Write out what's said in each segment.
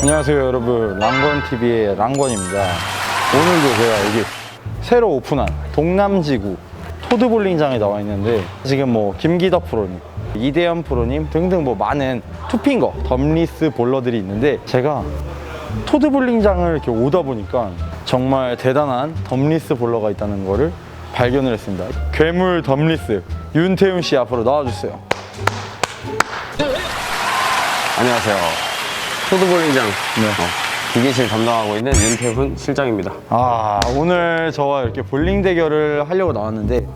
안녕하세요 여러분. 랑건TV의 랑건입니다. 오늘도 제가 여기 새로 오픈한 동남지구 토드볼링장에 나와 있는데 지금 뭐 김기덕 프로님 이대현 프로님 등등 뭐 많은 투핑거 덤리스 볼러들이 있는데 제가 토드볼링장을 이렇게 오다 보니까 정말 대단한 덤리스 볼러가 있다는 거를 발견을 했습니다 괴물 덤리스 윤태훈 씨 앞으로 나와주세요 안녕하세요. 소드볼링장 어, 기계실 담당하고 있는 윤태훈 실장입니다. 아 오늘 저와 이렇게 볼링 대결을 하려고 나왔는데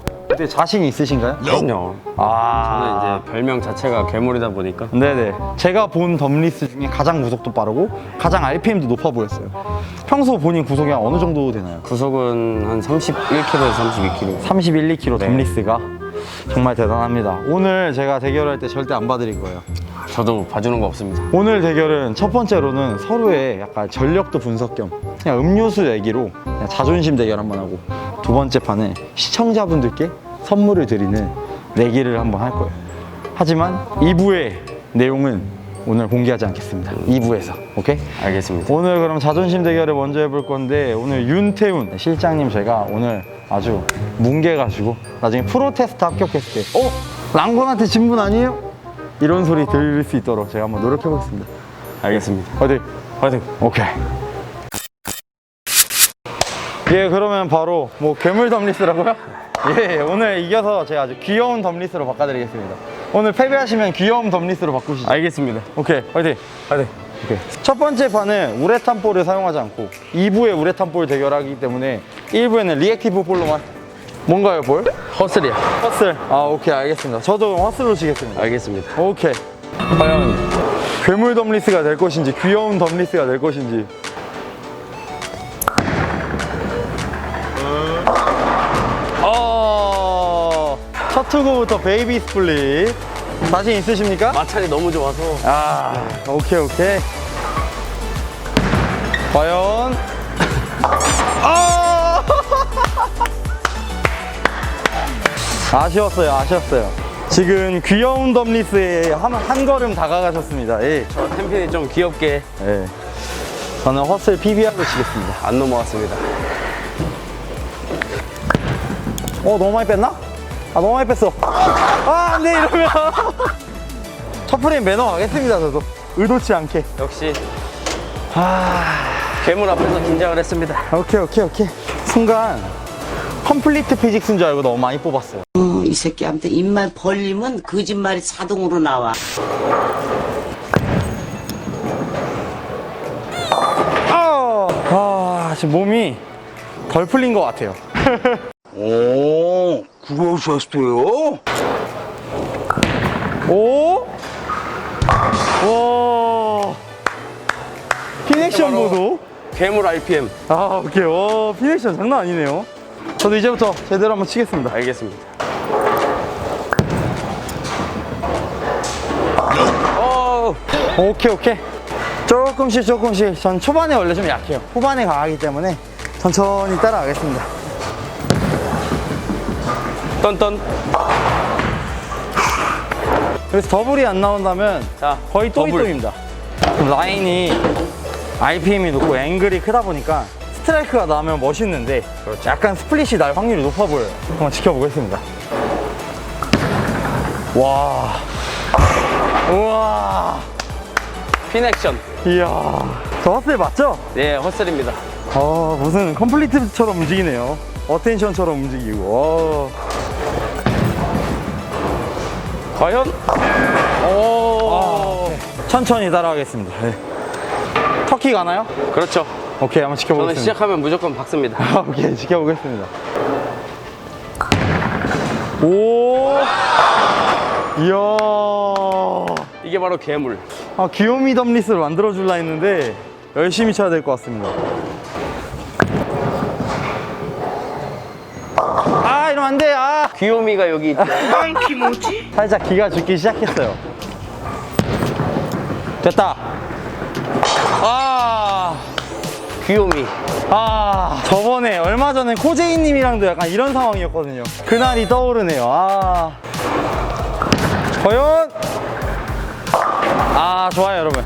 그때 자신 있으신가요? 그럼요. 아 저는 이제 별명 자체가 괴물이다 보니까 네네 제가 본 덤리스 중에 가장 구속도 빠르고 가장 RPM도 높아 보였어요 평소 본인 구속이 한 어느 정도 되나요? 구속은 한 31km에서 32km. 31, 2kg 네. 덤리스가 정말 대단합니다 오늘 제가 대결할 때 절대 안 봐드릴 거예요 저도 봐주는 거 없습니다. 오늘 대결은 첫 번째로는 서로의 약간 전력도 분석 겸 그냥 음료수 얘기로 그냥 자존심 대결 한번 하고 두 번째 판은 시청자분들께 선물을 드리는 내기를 한번 할 거예요. 하지만 2부의 내용은 오늘 공개하지 않겠습니다. 2부에서 오케이? 알겠습니다. 오늘 그럼 자존심 대결을 먼저 해볼 건데 오늘 윤태훈 실장님 제가 오늘 아주 뭉개가지고 나중에 프로 테스트 합격했을 때 어? 랑건한테 진 분 아니에요? 이런 소리 들릴 수 있도록 제가 한번 노력해 보겠습니다. 알겠습니다. 화이팅! 화이팅! 오케이. 예, 그러면 바로 뭐 괴물 덤리스라고요? 예, 예, 오늘 이겨서 제가 아주 귀여운 덤리스로 바꿔드리겠습니다. 오늘 패배하시면 귀여운 덤리스로 바꾸시죠. 알겠습니다. 오케이, 화이팅! 화이팅! 오케이. 첫 번째 판은 우레탄 볼을 사용하지 않고 2부에 우레탄 볼 대결하기 때문에 1부에는 리액티브 볼로만 뭔가요, 볼? 허슬이야. 허슬. 아, 오케이, 알겠습니다. 저도 허슬로 치겠습니다. 알겠습니다. 오케이. 과연 괴물 덤리스가 될 것인지 귀여운 덤리스가 될 것인지. 첫 투구부터 베이비 스플릿. 자신 있으십니까? 마찰이 너무 좋아서 아, 오케이, 오케이. 과연. 아! 아쉬웠어요, 아쉬웠어요. 지금 귀여운 덤리스에 한, 한 걸음 다가가셨습니다. 예. 저 템핀이 좀 귀엽게 예. 저는 허슬 PBR로 치겠습니다. 안 넘어왔습니다. 어, 너무 많이 뺐나? 아, 너무 많이 뺐어. 아, 안 돼, 이러면. 첫 프레임 매너 가겠습니다, 저도. 의도치 않게. 역시 아, 괴물 앞에서 긴장을 했습니다. 오케이, 오케이, 오케이. 순간, 컴플리트 피직스인 줄 알고 너무 많이 뽑았어요. 어, 이 새끼한테 입만 벌리면 거짓말이 자동으로 나와. 아, 아 지금 몸이 덜 풀린 것 같아요. 오, 그러셨어요? 오! 와! 피넥션 바로- 보도? 괴물 RPM. 아, 오케이. 와, 피넥션 장난 아니네요. 저도 이제부터 제대로 한번 치겠습니다. 알겠습니다. 오, 오케이, 오케이. 조금씩 조금씩. 전 초반에 원래 좀 약해요. 후반에 강하기 때문에 천천히 따라가겠습니다. 떤떤. 그래서 더블이 안 나온다면 자, 거의 더블. 또이또입니다. 라인이 RPM이 높고 앵글이 크다 보니까 스트라이크가 나면 멋있는데 약간 스플릿이 날 확률이 높아 보여요. 한번 지켜보겠습니다. 와. 우와. 핀액션. 이야. 저 허슬 맞죠? 네, 허슬입니다. 아, 무슨 컴플리트처럼 움직이네요. 어텐션처럼 움직이고. 과연? 오. 와. 천천히 따라가겠습니다. 네. 터키 가나요? 그렇죠. 오케이, 한번 저는 지켜보겠습니다. 시작하면 무조건 박습니다. 아, 오케이 지켜보겠습니다. 오, 이야, 이게 바로 괴물. 아 귀요미 덤리스를 만들어 줄라 했는데 열심히 쳐야 될 것 같습니다. 아 이러면 안 돼. 아 귀요미가 여기 있대. 살짝 기가 죽기 시작했어요. 됐다. 아. 귀요미. 아 저번에 얼마 전에 코제이님이랑도 약간 이런 상황이었거든요 그날이 떠오르네요 아 과연 아 좋아요 여러분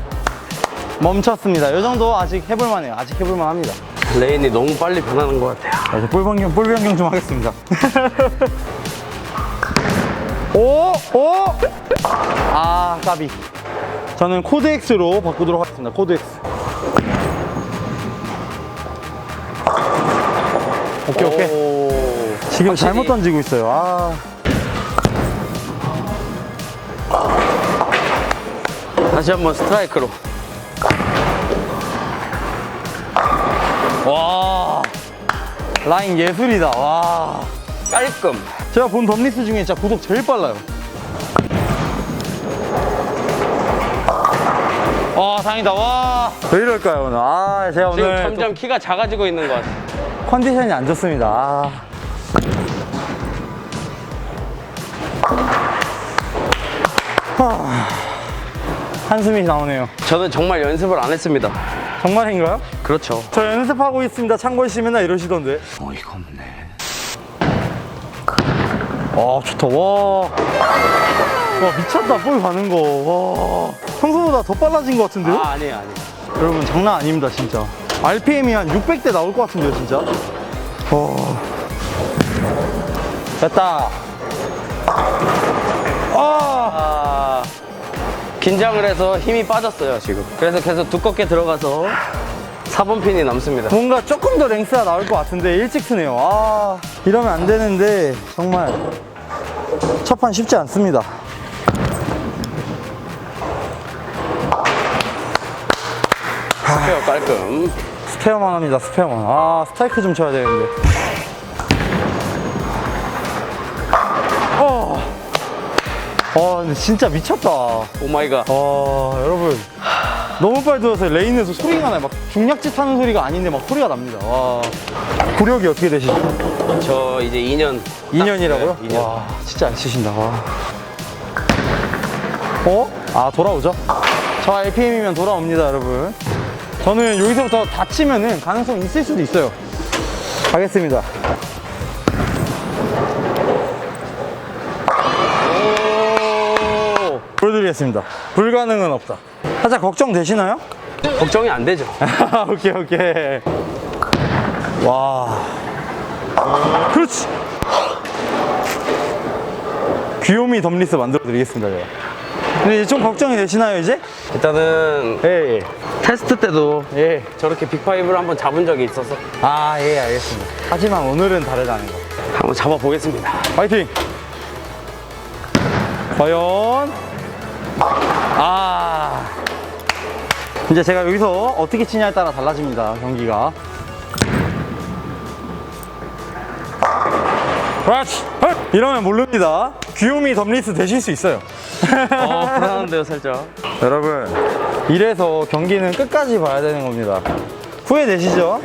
멈췄습니다 이 정도 아직 해볼만해요 아직 해볼만합니다 레인이 너무 빨리 변하는 것 같아요. 자, 이제 볼 변경 볼 변경 좀 하겠습니다 오! 오! 아 까비 저는 코드 X로 바꾸도록 하겠습니다 코드 X 오케이 오케이 오, 지금 확실히 잘못 던지고 있어요. 아. 다시 한번 스트라이크로. 와. 라인 예술이다. 와. 깔끔. 제가 본 덤리스 중에 진짜 구독 제일 빨라요. 와, 다행이다. 와. 왜 이럴까요, 오늘? 아, 제가 지금 오늘 점점 키가 작아지고 있는 것 같아요. 또 컨디션이 안 좋습니다. 아. 하. 한숨이 나오네요. 저는 정말 연습을 안 했습니다. 정말인가요? 그렇죠. 저 연습하고 있습니다. 창권 씨 맨날 이러시던데. 어이가 없네. 와 좋다 와. 와 미쳤다 볼 가는 거. 와. 평소보다 더 빨라진 것 같은데요? 아, 아니에요, 아니에요. 여러분 장난 아닙니다 진짜. RPM이 한 600대 나올 것 같은데요 진짜. 와. 됐다. 긴장을 해서 힘이 빠졌어요, 지금. 그래서 계속 두껍게 들어가서 4번 핀이 남습니다. 뭔가 조금 더 랭스가 나올 것 같은데 일찍 쓰네요. 아 이러면 안 되는데 정말 첫 판 쉽지 않습니다. 스페어 깔끔. 스페어만 합니다, 스페어만. 아, 스트라이크 좀 쳐야 되는데. 어, 근데 진짜 미쳤다. 와, 오 마이 갓. 여러분. 너무 빨리 들어서 레인에서 소리가 나요. 막 중약짓 하는 소리가 아닌데 막 소리가 납니다. 와. 구력이 어떻게 되시죠? 저 이제 2년. 2년이라고요? 네, 2년. 와, 진짜 안 치신다. 와. 어? 아, 돌아오죠? 저 RPM이면 돌아옵니다, 여러분. 저는 여기서부터 다치면은 가능성 있을 수도 있어요. 가겠습니다. 오, 보여드리겠습니다. 불가능은 없다. 살짝 걱정되시나요? 걱정이 안 되죠. 오케이, 오케이. 와. 그렇지. 귀요미 덤리스 만들어 드리겠습니다, 제가. 근데 이제 좀 걱정이 되시나요, 이제? 일단은 예, 예. 테스트 때도 예. 저렇게 빅파이브를 한번 잡은 적이 있어서 아, 예, 알겠습니다. 하지만 오늘은 다르다는 거. 한번 잡아보겠습니다. 파이팅! 과연? 아. 이제 제가 여기서 어떻게 치냐에 따라 달라집니다, 경기가. 그렇지! 헐! 이러면 모릅니다. 귀요미 덤리스 되실 수 있어요. 어, 불안한데요, 살짝. 여러분, 이래서 경기는 끝까지 봐야 되는 겁니다. 후회되시죠?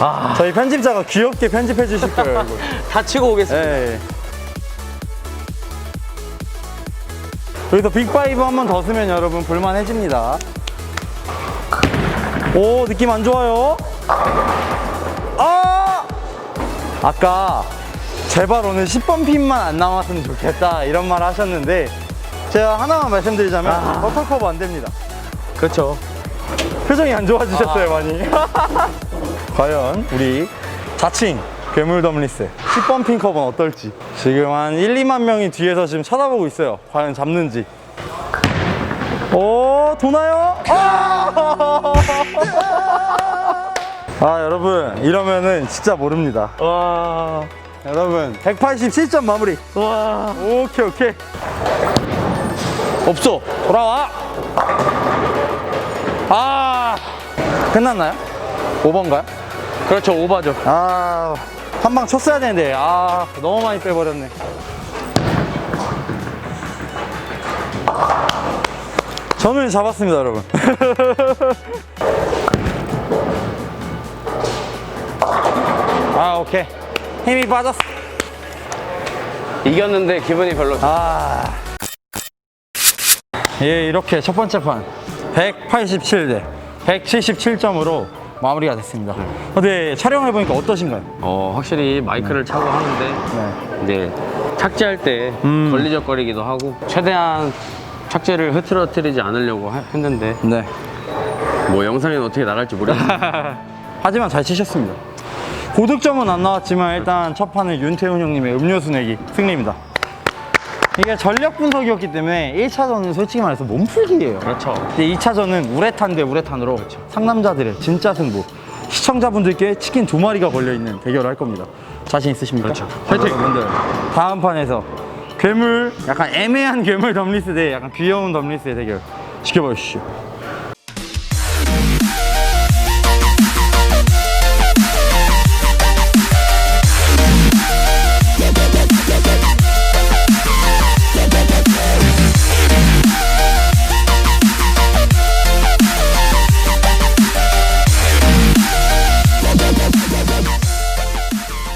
아, 저희 편집자가 귀엽게 편집해 주실 거예요, 이거. 다 치고 오겠습니다. 예. 여기서 빅파이브 한번 더 쓰면 여러분 볼만해집니다. 오, 느낌 안 좋아요? 아! 아까 제발 오늘 10번 핀만 안 남았으면 좋겠다 이런 말 하셨는데 제가 하나만 말씀드리자면 버터 커버 안 됩니다. 그렇죠. 표정이 안 좋아지셨어요, 많이. 과연 우리 자칭 괴물 덤리스 10번 핀 커버는 어떨지. 지금 한 1, 2만 명이 뒤에서 지금 쳐다보고 있어요. 과연 잡는지. 오, 도나요? 아! 아, 여러분, 이러면은 진짜 모릅니다. 와, 여러분, 187점 마무리. 와. 오케이, 오케이. 없어. 돌아와. 아, 끝났나요? 5번가요? 그렇죠, 오바죠. 아, 한 방 쳤어야 되는데, 아, 너무 많이 빼버렸네. 저는 잡았습니다, 여러분. 아, 오케이. 힘이 빠졌어. 이겼는데 기분이 별로. 아. 예, 이렇게 첫 번째 판 187대 177점으로 마무리가 됐습니다. 근데 촬영해 보니까 어떠신가요? 어, 확실히 마이크를 차고 하는데 네. 이제 착지할 때 음. 걸리적거리기도 하고 최대한 착지를 흐트러뜨리지 않으려고 하- 했는데 네. 뭐 영상이 어떻게 나갈지 모르겠는데 하지만 잘 치셨습니다. 고득점은 안 나왔지만 일단 첫 판은 윤태훈 형님의 음료수 내기 승리입니다. 이게 전력 분석이었기 때문에 1차전은 솔직히 말해서 몸풀기예요. 그렇죠. 근데 2차전은 우레탄 대 우레탄으로 상남자들의 진짜 승부. 시청자분들께 치킨 두 마리가 걸려있는 대결을 할 겁니다. 자신 있으십니까? 그렇죠. 화이팅! 여러분들 다음 판에서 괴물, 약간 애매한 괴물 덤리스 대 약간 귀여운 덤리스의 대결 지켜봐 주시죠.